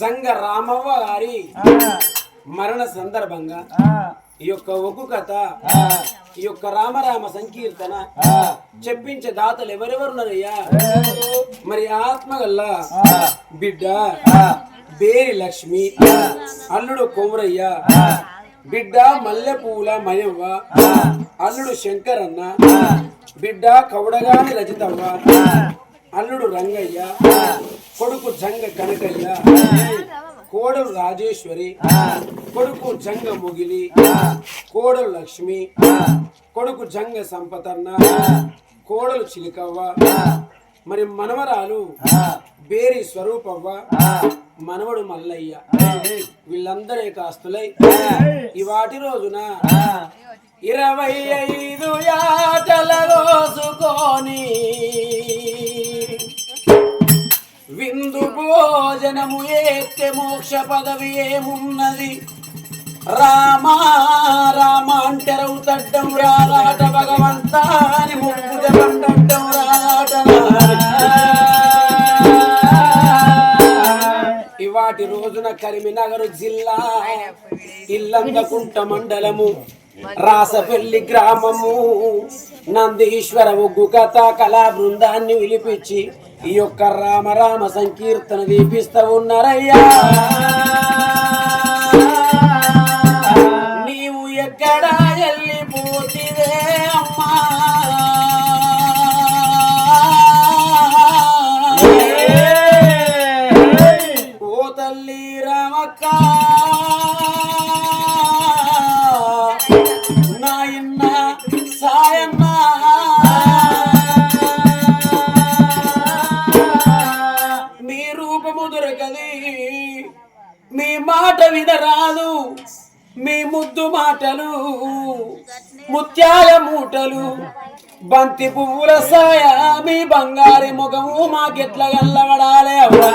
జంగ రామవ్వ గారి మరణ సందర్భంగా ఈ యొక్క ఒగ్గు కథ ఈ యొక్క రామరామ సంకీర్తన చెప్పించే దాతలు ఎవరెవరున్నారయ్యా మరి ఆత్మగల్ల బిడ్డ బేరి లక్ష్మి అల్లుడు కొమరయ్య బిడ్డ మల్లె పూల మయవ్వ అల్లుడు శంకరన్న బిడ్డ కౌడగాని రజితవ్వ అల్లుడు రంగయ్య కొడుకు జంగ కనకయ్య కోడలు రాజేశ్వరి కొడుకు జంగ ముగిలి కోడలు లక్ష్మి కొడుకు జంగ సంపతన్న కోడలు చిలికవ్వ మరి మనవరాలు బేరి స్వరూపవ్వ మనవడు మల్లయ్య. వీళ్ళందరే కాస్తులై ఇవాటి వాటి రోజున ఇరవై ఐదు యాటల కోసుకొని విందు భోజనము ఏత్తే మోక్ష పదవి ఏమున్నది? రామా రామ అంటే రౌతడ్డం రారాట భగవంత అని ముక్కు జపండడ్డం రారాట ఇవాటి రోజున కరీంనగర్ జిల్లా ఇల్లందకుంట మండలము రాసపల్లి గ్రామము. నందీశ్వర ఒగ్గు కథ కళా బృందాన్ని విలిపించి ఈ యొక్క రామ రామ సంకీర్తన దీపిస్తూ ఉన్నారయ్యా. నీవు ఎక్కడా వెళ్ళిపోతివే అమ్మా. వినరాదు. మీ ముద్దు మాటలు ముత్యాల మూటలు బంతి పువ్వుల సాయ మీ బంగారి ముఖము మాకెట్ల గల్లబడాలే అవ్వా?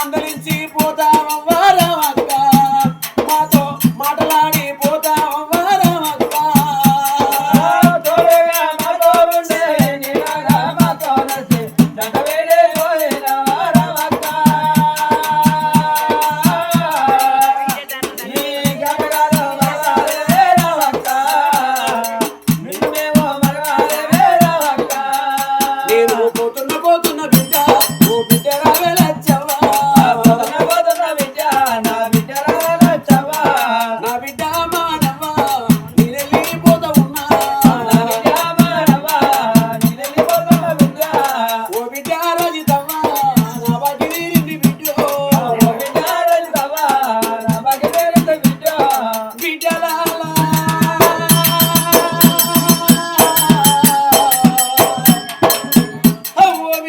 మందలించి పోతా.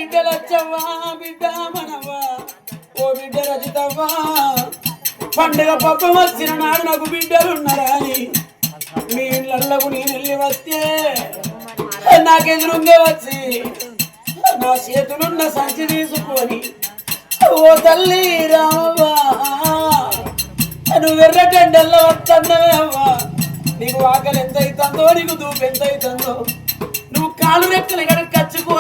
బిడ్డ లచ్చవ్వా బిడ్డ మనవ్వా? ఓ బిడ్డ రజితవ్వా పండుగ పప్పు వచ్చిన నాడు నాకు బిడ్డలున్నారా అని. మీ ఇళ్ళకు నేను వెళ్ళి వస్తే నాకెదురుందే వచ్చి నా చేతులున్న సంచి తీసుకొని ఓ తల్లి రావా నువ్వు ఎర్రటెండల్లో వస్తున్నవే అవ్వా. నీకు ఆకలి ఎంత అవుతుందో నీకు దూపు ఎంత అవుతుందో నువ్వు కాలు రెక్కలు ఇక్కడ కచ్చుకో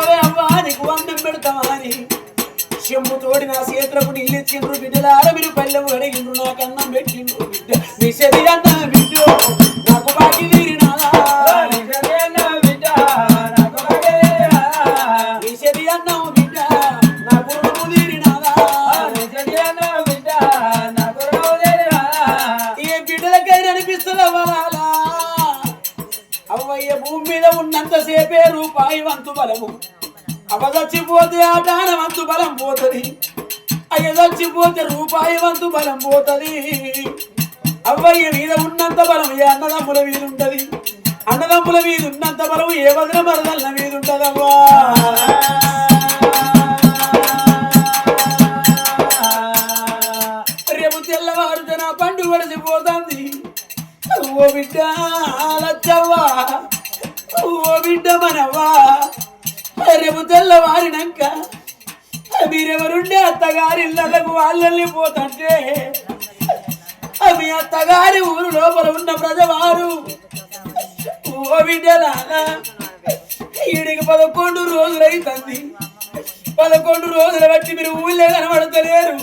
ఇచ్చిండ్రు బిడ్డలార మీరు పల్లెము అడిగిండ్రు నాకు అన్నం పెట్టిండ్రు బిడ్డ. విషది అన్న బిడ్డ నాకు బాకి తీరినాలా విషది అన్నం బిడ్డ నాకు రుణము తీరినాలా ఏ బిడ్డలకైనా అనిపిస్తుంది అవ్వాలా అవ్వయ్య భూమి మీద ఉన్నంత సేపే రూపాయి వంతు బలము. అవ చచ్చిపోతే ఆ దాన వంతు బలం పోతుంది. అయ్య చచ్చిపోతే రూపాయి వంతు బలం పోతుంది. అవ్వయ్య మీద ఉన్నంత బలం ఏ అన్నదమ్ముల మీద ఉంటది? అన్నదమ్ముల మీద ఉన్నంత బలం ఏ వదిన మరదల్ల మీద ఉంటదవ్వా? రేపు తెల్లవారుతన పండు పడిసిపోతుంది ఓ బిడ్డ లచ్చవ్వా ఓ బిడ్డ మనవ్వా. రేపు తెల్లవారినాక మీరెవరుండే అత్తగారి ఇళ్ళకు వాళ్ళని పోతుంటే? మీ అత్తగారి ఊరు లోపల ఉన్న ప్రజవారు. ఓ ఈడికి పదకొండు రోజులైతుంది. పదకొండు రోజుల బట్టి మీరు ఊళ్ళే కనబడతలేరు.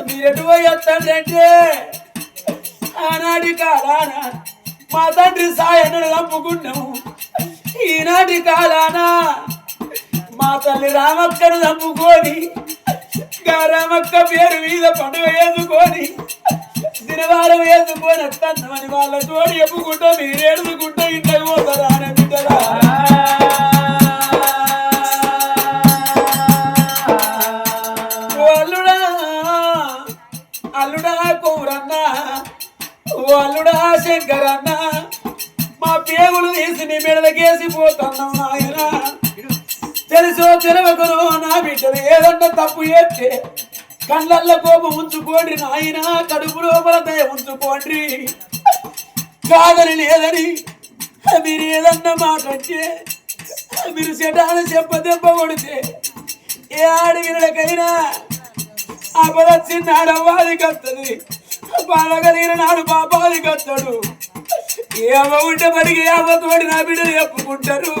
మీరు ఎటు పోయి అంటే? ఆనాటి కాలాన మా తండ్రి సాయన్నను చంపుకున్నాము. ఈనాటి కాలానా తల్లి రామక్కను చంపుకొని రామక్క పేరు మీద పండుగ వేసుకొని దినవారం వేసుకొని వస్తామని వాళ్ళతో చెప్పుకుంటూ మీరు ఏడుచుకుంటూ ఇంట్లోకి పోతారా అని బిడ్డరా అల్లుడా అల్లుడా కౌరన్న ఓ అల్లుడా శంకరన్న మా పేగులు తీసి నీ మెడలకేసి పోతున్నాం నాయనా. తెలుసో తెలవకనో నా బిడ్డలు ఏదన్నా తప్పు చేస్తే కళ్ళల్లో కోపం ఉంచుకోండి నాయన కడుపు లోపల దయ ఉంచుకోండి. కాదని లేదని మీరు ఏదన్నా మాట అంటే మీరు సెటాన్ని చెప్ప దెబ్బ కొడితే ఏ ఆడవినకైనా అపదచ్చిన్నాడు అవ్వాలి కత్తది బాధ కలిగిన నాడు పాపాది కత్తడు. ఏమో ఉంటే పడికి ఏ నా బిడ్డలు చెప్పుకుంటారు.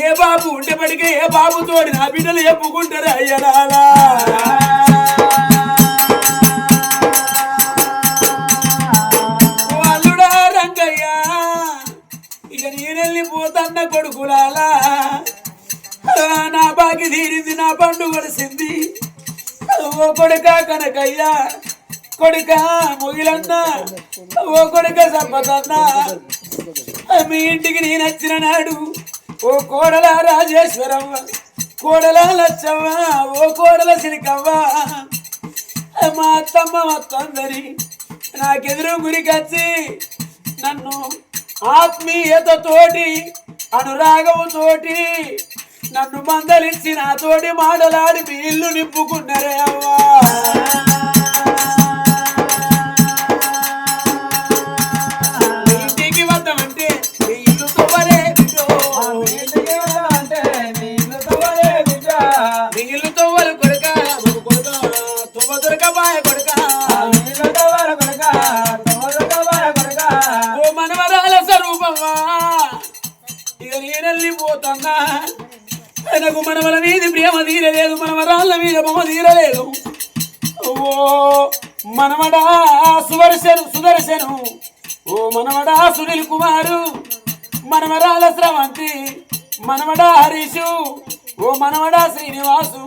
ఏ బాబు ఉంటే పడికే ఏ బాబుతోడి నా బిడ్డలు చెప్పుకుంటారు అయ్యలాలా ఓ అల్లుడా రంగయ్య ఇక నేనెళ్ళిపోతన్న కొడుకులాలా. నా బాకి తీరింది నా పండు కొలిసింది ఓ కొడుక కనకయ్యా కొడుక మొగిలన్న ఓ కొడుక సంపదన్నా మీ ఇంటికి నేను వచ్చిన నాడు ఓ కోడల రాజేశ్వరమ్మ కోడల లచ్చవ్వ ఓ కోడల సిలికవ్వ మా అత్తమ్మ మొత్తందరి నాకెదురు గురికొచ్చి నన్ను ఆత్మీయతతోటి అనురాగముతోటి నన్ను మందలించి నాతోటి మాటలాడి మీ ఇల్లు నింపుకున్నారే అవ్వా. మనవడా సువర్శను సుదర్శను. ఓ మనవడా సునీల్ కుమారు మనవరాల స్రవంతి మనవడా హరీషు. ఓ మనవడా శ్రీనివాసు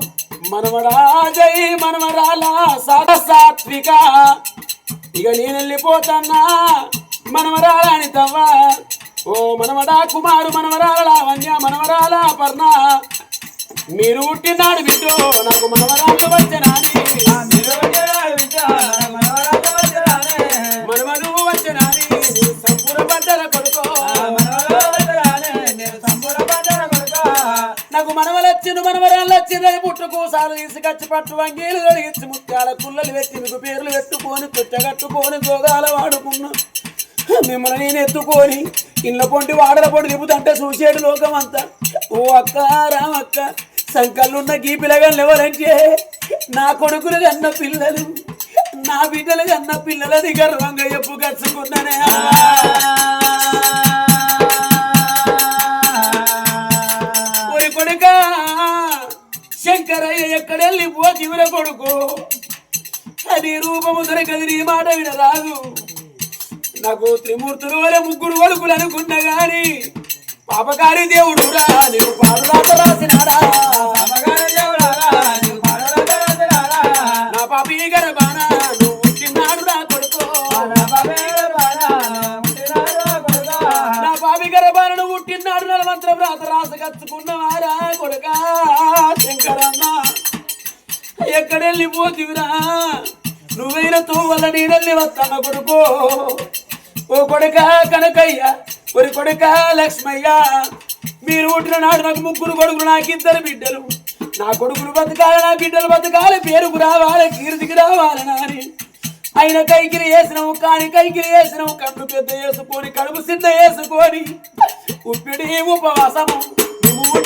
మనవడా జై మనవరాల సా- సాత్విక ఇక నేను వెళ్ళిపోతున్నా మనవరాల అనితవ్వ. ఓ మనవడా కుమారు మనవరాల వన్య మనవరాల పర్ణ మీరు పుట్టినాడు బిడ్డో నాకు మనవరాలు వచ్చనాని పుట్టుకు తీసుకొచ్చి పట్టు వంగీలు తొలగించి ముత్యాల కుల్లలు పెట్టి మీకు పేర్లు పెట్టుకొని తుచ్చగట్టుకొని జోగాల వాడుకున్నా. మిమ్మల్ని నేను ఎత్తుకొని ఇళ్ళ పొండి వాడల పొంటి తిప్పుతంటే చూసేడు లోకం అంతా ఓ అక్క రామక్క సంకల్లున్న గీ పిల్లగాళ్ళు ఎవరంటే నా కొడుకులు కన్న పిల్లలు నా బిడ్డలు కన్న పిల్లలని గర్వంగా ఎప్పు కచ్చుకున్నానే ఎక్కడెళ్ళి పో చివర కొడుకు? అది రూపము దొరకదు నీ మాట వినరాదు. నాకు త్రిమూర్తులు వలె ముగ్గురు కొడుకులు అనుకున్నా గాని పాపకారి దేవుడు రా నీకు పాడురాత రాసినాడా? నీడల్లి పోతివిరా నువ్వైన తోవల నీడల్లి వస్తాన కొడుకో. ఓ కొడుక కనకయ్య ఒరి కొడుక లక్ష్మయ్య. మీరు పుట్టిన నాడు నాకు ముగ్గురు కొడుకులు నాకు ఇద్దరు బిడ్డలు. నా కొడుకులు బతకాలి నా బిడ్డలు బతకాలి పేరుకు రావాలి కీర్తికి రావాలి నాని. ఆయన కైకిరి వేసినావు కాని కైకిరి వేసినావు కడుపు పెద్ద వేసుకొని కడుపు సిద్ధ వేసుకొని. ఉప్పిడి ఉపవాసము నువ్వు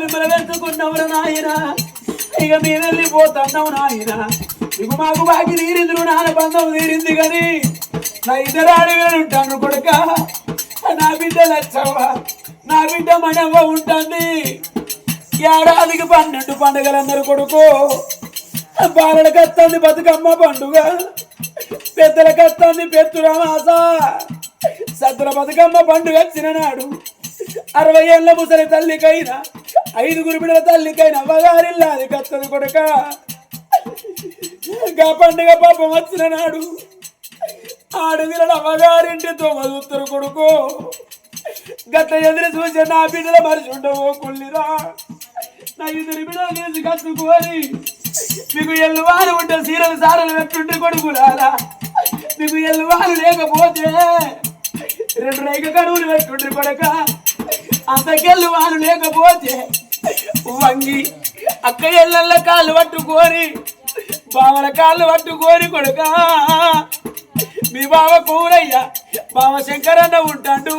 మిమ్మల్ని వెతుకున్నవర నాయన. ఇక మేము వెళ్ళిపోతున్నావు నాయన. ఇక మాకు బాకి తీరింది నాన్న బంధం తీరింది కానీ నా ఇద్దరు అడవిలో ఉంటాను కొడుక. నా బిడ్డ లచ్చవ్వ నా బిడ్డ మనవ్వ ఉంటుంది. ఏడాదికి పన్నెండు పండుగలందరూ కొడుకు. బాలలకు వస్తుంది బతుకమ్మ పండుగ. పెద్దలకు వస్తుంది పెత్తురామాస సద్దుల బతుకమ్మ పండుగ వచ్చిన నాడు అరవై ఏళ్ళ ముసలి తల్లికైనా ఐదుగురు బిడ్డల తల్లికైనా అవ్వగారిల్లాది కత్తది కొడక. గా పండుగ పాపం వచ్చిన నాడు ఆడవిల అవ్వగారింటి తోమదుత్తరు కొడుకు. గత ఎదురు చూసి నా బిడ్డల మనిషి ఉండవో కుళ్ళిరా నా ఇద్దరు బిడ్డలు తీసి కత్తుకోని మీకు ఎల్లు వారు ఉంటే సీరలు సారలు పెట్టుంటే కొడుకులారా. మీకు ఎల్లు వారు లేకపోతే రెండు రైక కడువులు పెట్టుండ్రి కొడక. అంతకెళ్ళి వారు లేకపోతే వంగి అక్క ఎల్లల్ల కాళ్ళు పట్టుకొని బావల కాళ్ళు పట్టుకొని కొడుక. మీ బావ కూరయ్య బావ శంకరన్న ఉంటాడు.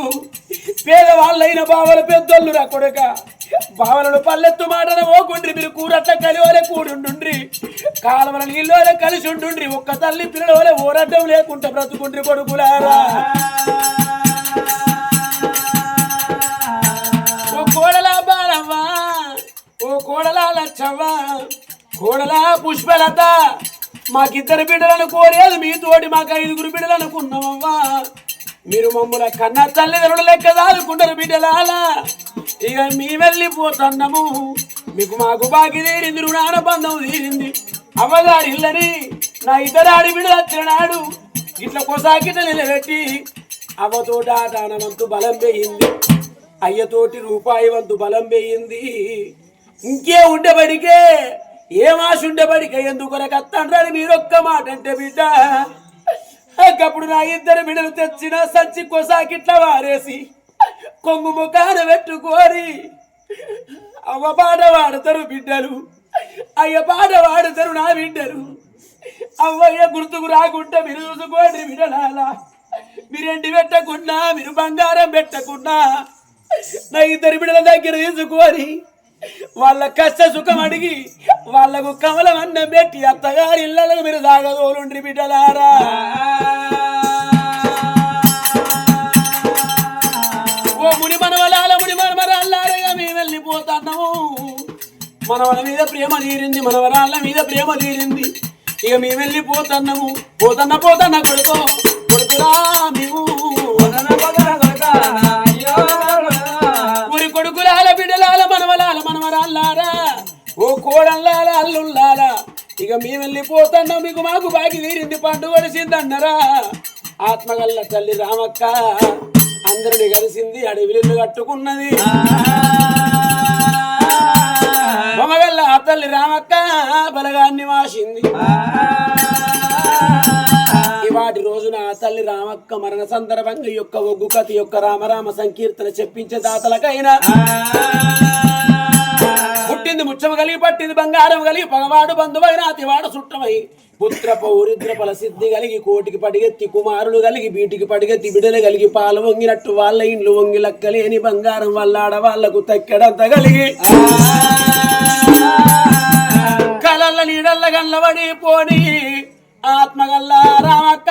పేదవాళ్ళైన బావల పెద్దోళ్ళు రా కొడుక. బావలను పల్లెత్తు మాటన ఓకుండ్రి మీరు కూరట్ల కలివలే కూడుండుండ్రి. కాలువల నీళ్ళోలే కలిసి ఉండుండ్రి ఒక్క తల్లి పిల్లల ఓరడ్డం లేకుండా బ్రతుకుండ్రి కొడుకులారా. కోడలవ్వా ఓ కోడలా లచ్చవ్వా కోడలా పుష్పలత. మాకిద్దరు బిడ్డలను కోరేది మీతోటి మాకు ఐదుగురు బిడ్డలు అనుకున్నామవ్వా మీరు మమ్మల కన్న తల్లిదండ్రులు లెక్క దాదుకుంటారు బిడ్డలాలా. ఇక మీ వెళ్ళిపోతున్నాము. మీకు మాకు బాకి తీరింది రుణాన బంధం తీరింది. అవ్వగారి ఇల్లని నా ఇద్దరు ఆడి బిడ్డలు ఇట్లా కొసాకిట నిలబెట్టి అవ్వతో ఆటానమంతు బలం పెయింది అయ్యతోటి రూపాయి వంతు బలం వేయింది. ఇంకే ఉండబడికే ఏం ఆశ ఉండబడికే ఎందుకొరకు అత్తండ్రని మీరొక్క మాట అంటే బిడ్డ. అప్పుడు నా ఇద్దరు బిడ్డలు తెచ్చిన సంచి కొసాకిట్ల వారేసి కొంగు ముఖాన పెట్టుకోరి. అవ్వ పాట వాడతారు బిడ్డలు అయ్య పాట వాడతారు నా బిడ్డలు. అవ్వయ్య గుర్తుకు రాకుండా మీరు చూసుకోండి బిడ్డలాలా ఎండి పెట్టకున్నా మీరు బంగారం పెట్టకున్నా నా ఇద్దరు బిడ్డల దగ్గర తీసుకొని వాళ్ళ కష్ట సుఖం అడిగి వాళ్ళకు కమలం అన్నం పెట్టి అత్తగారి ఇళ్ళకు మీరు సాగదోలుండ్రి బిడ్డలారా. ఓ ముడి మనవలాల ముడి మనమరాళ్ళారగా మేము వెళ్ళిపోతున్నాము. మనవల మీద ప్రేమ తీరింది మనవరాళ్ళ మీద ప్రేమ తీరింది. ఇక మేము వెళ్ళిపోతున్నాము. పోతన్న పోతన్న కొడుకో కొడుకురా మేము. కొడుకా. మనవరాళ్ళారా ఓ కోడల్లారా అల్లుల్లారా ఇక మేము వెళ్ళిపోతున్నాం మీకు మాకు బాకి వీరింది పండు వడిసిందన్నరా ఆత్మగల్ల తల్లి రామక్క అందరిని కలిసింది అడవిల్లు కట్టుకున్నది. బొమ్మగల్ల తల్లి రామక్క బలగాన్ని వాసింది. వాటి రోజున తల్లి రామక్క మరణ సందర్భంగా యొక్క ఒగ్గు కథ యొక్క రామరామ సంకీర్తన చెప్పించే దాతలకైనా ముచ్చమ కలిగి పట్టింది బంగారం కలిగి పగవాడు బంధువైన అతివాడు సుట్టమై. పుత్ర పౌరిద్ర ఫల సిద్ధి కలిగి కోటికి పడిగెత్తి కుమారులు కలిగి బీటికి పడిగెత్తి బిడలు కలిగి పాలు వంగినట్టు వాళ్ళ ఇండ్లు వంగి లక్కలేని బంగారం వల్ల ఆడవాళ్ళకు తక్కెడంత కలిగి. కలల్ల నీడల్ల గల్లబడి పోని. ఆత్మగల్ల రామక్క.